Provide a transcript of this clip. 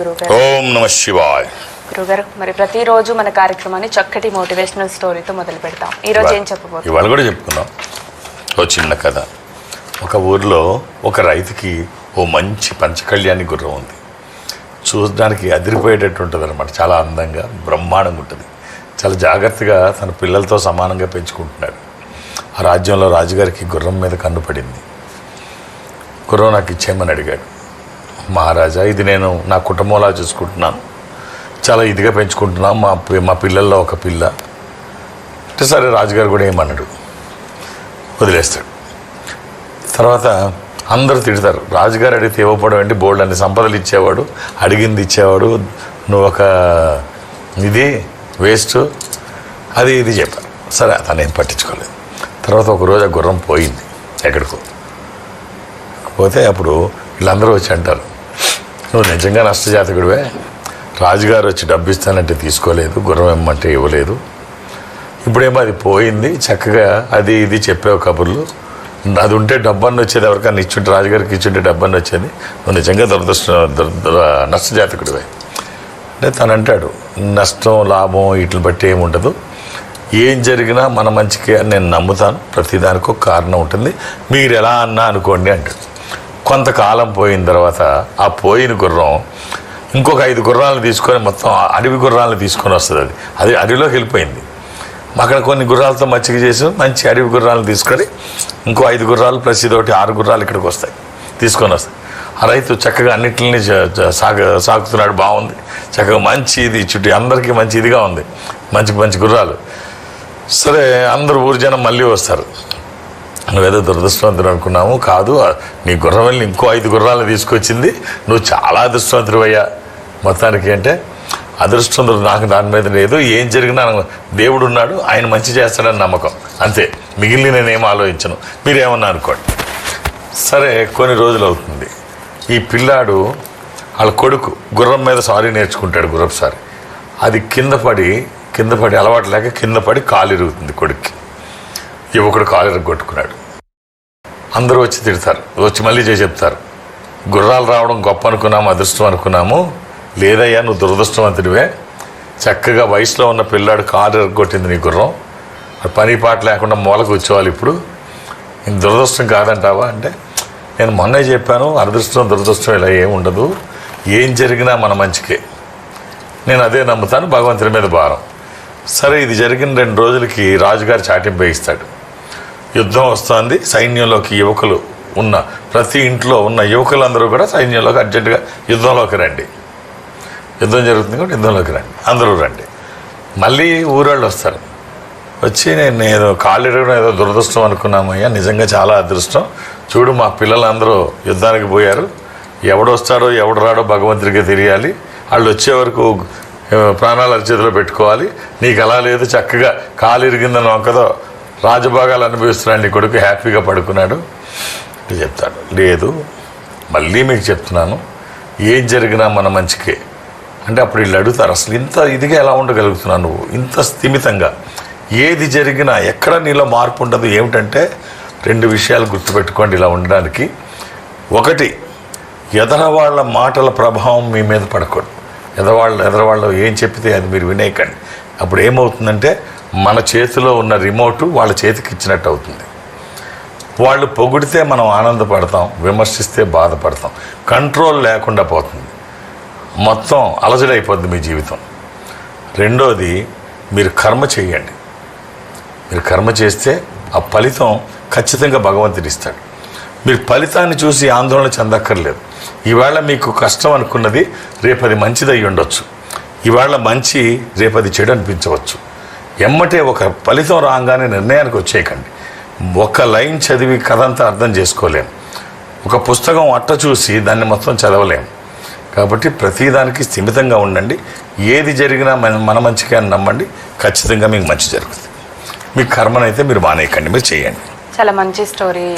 ఓం నమ శివాయ్. గురుగారు మరి ప్రతిరోజు మన కార్యక్రమాన్ని చక్కటి మోటివేషనల్ స్టోరీతో మొదలు పెడతాం. ఈ రోజు ఏం చెప్పబోతున్నాం ఇవాళ కూడా చెప్పుకుందాం. ఓ చిన్న కథ. ఒక ఊర్లో ఒక రైతుకి ఓ మంచి పంచకళ్యాణి గుర్రం ఉంది. చూడడానికి అదిరిపోయేటట్టు ఉంటుంది అనమాట చాలా అందంగా బ్రహ్మాండంగా ఉంటుంది. చాలా జాగ్రత్తగా తన పిల్లలతో సమానంగా పెంచుకుంటున్నాడు. ఆ రాజ్యంలో రాజుగారికి గుర్రం మీద కన్ను పడింది. గుర్రం నాకు ఇచ్చేయమని అడిగాడు. మహారాజా ఇది నేను నా కుటుంబంలా చూసుకుంటున్నాను. చాలా ఇదిగా పెంచుకుంటున్నాం. మా పి- మా పిల్లల్లో ఒక పిల్ల. అంటే సరే రాజుగారు కూడా ఏమన్నాడు వదిలేస్తాడు. తర్వాత అందరూ తిడతారు. రాజుగారు అడిగితే ఇవ్వకపోవడం ఏంటి? బోల్డ్ అన్ని సంపదలు ఇచ్చేవాడు అడిగింది ఇచ్చేవాడు నువ్వు ఒక ఇది వేస్ట్ అది ఇది చెప్పారు. సరే అతను ఏం పట్టించుకోలేదు. తర్వాత ఒక రోజు ఆ గుర్రం పోయింది ఎక్కడికో. పోతే అప్పుడు వీళ్ళందరూ వచ్చి అంటారు నువ్వు నిజంగా నష్టజాతకుడివే. రాజుగారు వచ్చి డబ్బు ఇస్తానంటే తీసుకోలేదు గుర్రం ఇమ్మంటే ఇవ్వలేదు. ఇప్పుడేమో అది పోయింది చక్కగా అది ఇది చెప్పావు కబుర్లు. అది ఉంటే డబ్బన్న వచ్చేది ఎవరికన్నా ఇచ్చుంటే రాజుగారికి ఇచ్చుంటే డబ్బన్న వచ్చేది. నువ్వు నిజంగా దురదృష్ట నష్టజాతకుడివే. అంటే తను అంటాడు నష్టం లాభం వీటిని బట్టి ఏమి ఉండదు. ఏం జరిగినా మన మంచికి అని నేను నమ్ముతాను. ప్రతిదానికో కారణం ఉంటుంది. మీరు ఎలా అన్నా అనుకోండి అంటాడు. కొంతకాలం పోయిన తర్వాత ఆ పోయిన గుర్రం ఇంకొక ఐదు గుర్రాలను తీసుకొని మొత్తం అడవి గుర్రాలను తీసుకొని వస్తుంది అది. అది అడవిలోకి వెళ్ళిపోయింది. అక్కడ కొన్ని గుర్రాలతో మచ్చిక చేసి. మంచి అడవి గుర్రాలను తీసుకొని ఇంకో ఐదు గుర్రాలు ప్లస్ ఇదొకటి ఆరు గుర్రాలు ఇక్కడికి వస్తాయి. తీసుకొని వస్తాయి. ఆ రైతు చక్కగా అన్నింటిని సాగ సాగుతున్నాడు. బాగుంది. చక్కగా మంచి ఇది చుట్టూ అందరికీ మంచి ఇదిగా ఉంది. మంచి మంచి గుర్రాలు. సరే అందరూ ఊరు జనం మళ్ళీ వస్తారు. నువ్వేదో దురదృష్టవంతుడు అనుకున్నాము కాదు నీ గుర్రం వెళ్ళి ఇంకో ఐదు గుర్రాలను తీసుకొచ్చింది. నువ్వు చాలా అదృష్టవంతుడు అయ్యా. మొత్తానికి అంటే అదృష్టవంతుడు నాకు దాని మీద లేదు. ఏం జరిగినా దేవుడు ఉన్నాడు ఆయన మంచి చేస్తాడని నమ్మకం. అంతే. మిగిలిన నేనేం ఆలోచించను. మీరేమన్నా అనుకోండి. సరే కొన్ని రోజులు అవుతుంది. ఈ పిల్లాడు వాళ్ళ కొడుకు గుర్రం మీద సారీ నేర్చుకుంటాడు గుర్రపు సారీ. అది కింద పడి కింద పడి అలవాటు లేక కింద పడి కాలు ఇరుగుతుంది కొడుక్కి. యువకుడు కాలు కొట్టుకున్నాడు అందరూ వచ్చి తిడతారు. వచ్చి మళ్ళీ చేసి చెప్తారు. గుర్రాలు రావడం గొప్ప అనుకున్నాము అదృష్టం అనుకున్నాము. లేదయ్యా నువ్వు దురదృష్టవంతుడివే. చక్కగా వయసులో ఉన్న పిల్లాడు కారు ఎరగొట్టింది నీ గుర్రం. పని పాట లేకుండా మూల కూర్చోవాలి ఇప్పుడు. నేను దురదృష్టం కాదంటావా? అంటే నేను మొన్నే చెప్పాను అదృష్టం దురదృష్టం ఇలా ఏమి ఉండదు. ఏం జరిగినా మన మంచికే. నేను అదే నమ్ముతాను భగవంతుని మీద భారం. సరే ఇది జరిగిన రెండు రోజులకి రాజుగారు చాటింపు వేయిస్తాడు. యుద్ధం వస్తుంది. సైన్యంలోకి యువకులు ఉన్న ప్రతి ఇంట్లో ఉన్న యువకులందరూ కూడా సైన్యంలోకి అర్జెంటుగా యుద్ధంలోకి రండి. యుద్ధం జరుగుతుంది కూడా యుద్ధంలోకి రండి. అందరూ రండి. మళ్ళీ ఊరాళ్ళు వస్తారు. వచ్చి నేను ఏదో కాళ్ళు ఏదో దురదృష్టం అనుకున్నామయ్యా నిజంగా చాలా అదృష్టం. చూడు మా పిల్లలందరూ యుద్ధానికి పోయారు. ఎవడొస్తాడో ఎవడు రాడో భగవంతుడికి తెలియాలి. వాళ్ళు వచ్చే వరకు ప్రాణాలు అరిచేతిలో పెట్టుకోవాలి. నీకు అలా లేదు చక్కగా కాలు ఇరిగిందని వంకదో రాజభాగాలు అనుభవిస్తున్నాడు కొడుకు హ్యాపీగా పడుకున్నాడు అంటే చెప్తాడు. లేదు మళ్ళీ మీకు చెప్తున్నాను ఏం జరిగినా మన మంచికే. అంటే అప్పుడు వీళ్ళు అడుగుతారు అసలు ఇంత ఇదిగా ఎలా ఉండగలుగుతున్నావు నువ్వు? ఇంత స్థిమితంగా. ఏది జరిగినా ఎక్కడ నీలో మార్పు ఉండదు. ఏమిటంటే రెండు విషయాలు గుర్తుపెట్టుకోండి ఇలా ఉండడానికి. ఒకటి ఎదరవాళ్ళ మాటల ప్రభావం మీ మీద పడకూడదు. ఎదవాళ్ళు ఎదరవాళ్ళు ఏం చెప్తే అది మీరు వినేయకండి. అప్పుడు ఏమవుతుందంటే మన చేతిలో ఉన్న రిమోటు వాళ్ళ చేతికి ఇచ్చినట్టు అవుతుంది. వాళ్ళు పొగిడితే మనం ఆనందపడతాం విమర్శిస్తే బాధపడతాం. కంట్రోల్ లేకుండా పోతుంది. మొత్తం అలజడైపోద్ది మీ జీవితం. రెండోది మీరు కర్మ చేయండి. మీరు కర్మ చేస్తే ఆ ఫలితం ఖచ్చితంగా భగవంతుడు ఇస్తాడు. మీరు ఫలితాన్ని చూసి ఆందోళన చెందక్కర్లేదు. ఈవేళ మీకు కష్టం అనుకున్నది రేపది మంచిది అయి ఉండొచ్చు ఈవేళ మంచి రేపది చెడు అనిపించవచ్చు. ఎమ్మటే ఒక ఫలితం రాగానే నిర్ణయానికి వచ్చేయకండి. ఒక లైన్ చదివి కథ అంతా అర్థం చేసుకోలేం. ఒక పుస్తకం అట్ట చూసి దాన్ని మొత్తం చదవలేం. కాబట్టి ప్రతిదానికి స్థిమితంగా ఉండండి. ఏది జరిగినా మన మన మంచిగా అని నమ్మండి. ఖచ్చితంగా మీకు మంచి జరుగుతుంది. మీ కర్మనైతే మీరు మానేయకండి. మీరు చేయండి. చాలా మంచి స్టోరీ